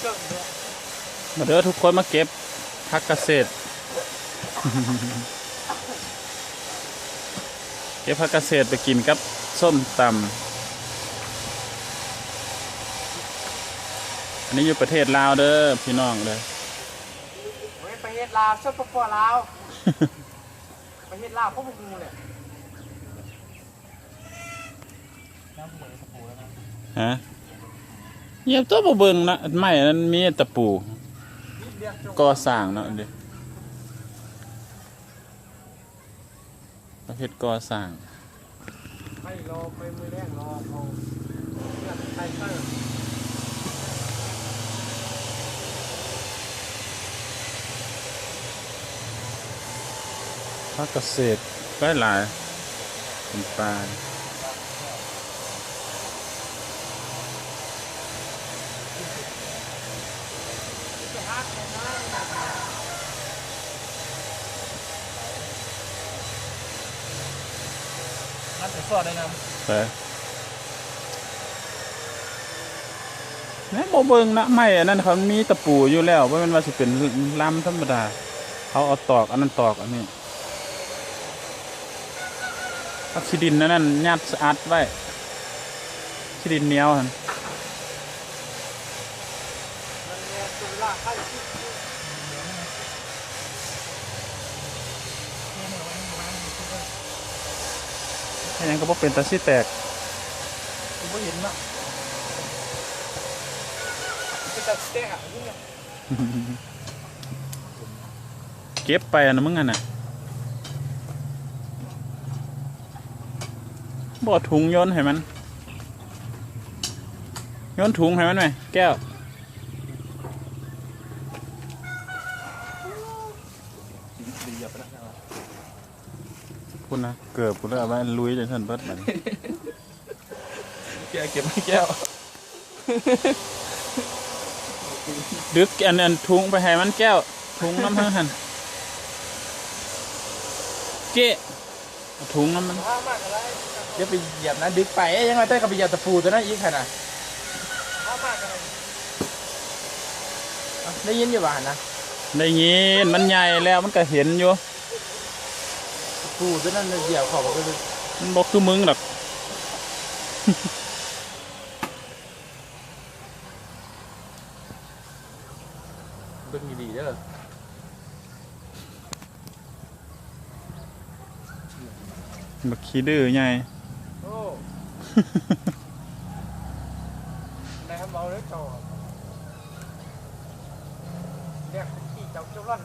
เกิดเนี่ยมาเด้อทุกคนมาเก็บผักเกษตร เก็บผักเกษตรไปกินกับส้มตำอันนี้อยู่ประเทศลาวเด้อพี่น้องเด้อเฮ้ยประเทศลาวชดปปลาวประเทศลาวพวกมึงเนี่ยน้ำเหมือนตะปูแล้วนะฮะ เหยียบตัวบ่เบิ่งนะไม่นั้นมีตะปูก่อสร้างเนาะเด้ประเภทก่อสร้างไม่รอไม่มือแรงรอเอาเลือดไทเตอร์ผักเกษตรก็หลายเป็นปลา นัดแต่สอดเลยนะแต่แม่บ่เบิ่งนะไม่อันนั้นเขามีตะปูอยู่แล้วว่ามันว่าสิเป็นลำธรรมดา เขาเอาตอกอันนั้นตอกอันนี้เอาขี้ดินนั่นนั่นยัดอัดไว้ขี้ดินเหนียวหั่ นมันเนี่ยตุลาไข่ที่ถ้าหยังก็บ่เป็นตาสิแตกกูไม่เห็นนะเป็นตะเตะอะนี่เนี่ยเก็บไปอันนะมึงอันน่ะบ่ถุงโยนให้มันโยนถุงให้มันไหมแก้วดีอะปะนะ คุณนะเกือบกูเลยเอาไว้ลุยจนท่านเบิดมันแกเก็บไม่แก้วดึกอันอันถุงไปให้มันแก้วถุงน้ำเพิ่งหันเกะเอาถุงน้ำมันห้ามากอะไรเดี๋ยวไปเหยียบนะดึกไปเอ้ยยังไงเต้ยกับไปเหยียบตะปูตัวนั้นอีกขนาดห้ามากอะไรได้ยินอยู่บ้านนะได้ยินมันใหญ่แล้วมันก็เห็นอยู่ ตะปูตัวนั้นน่ะเหยียบเขาบอกว่าเป็นมันบอกคือมึงหรอกเบิ่งดีๆเด้อบักขี้ดื้อใหญ่โอ้ในทำเบาเลยจอเรียกขี่เจ้าเจ้าร่อน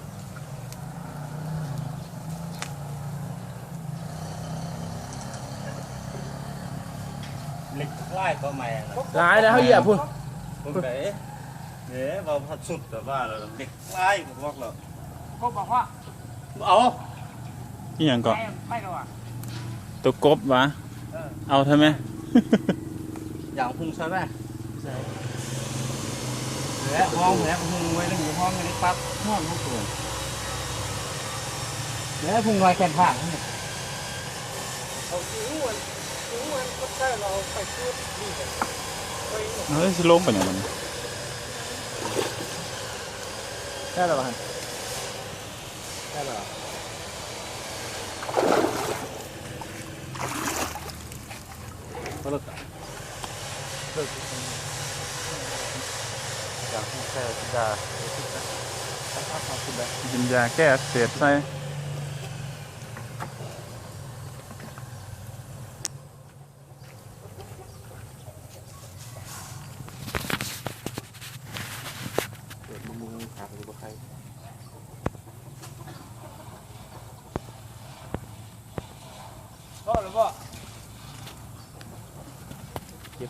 เล็กไล่ก็ไม่อะร้ายแล้วเขาเหยียบพุ่นผมเด๋เด๋เราพัดสุดแต่ว่าเราเด็กไล่ผมบอกเราก็บอกว่าเอานี่ยังก่อนแม่ไปแล้วอะตัวกบวะเออเอาทำไมอย่างพุงใช่ไหมและห้องและพุงไว้แล้วอยู่ห้องนี้ปั๊บห้องห้องตัวและพุงลอยแขนผ่านนี่เอาคิ้วมันคิ้วมันก็ใช่เราไปพูดดีกันไปเนี่ยเฮ้ยสิลงไปอย่างมันได้หรอบ้านได้หรอก็เลิกเลิกอย่างพุงแค่สิดากินยาแก้อักเสบใส่ เกิดมุงขาหรือว่าใคร ก็หรือว่าเก็บ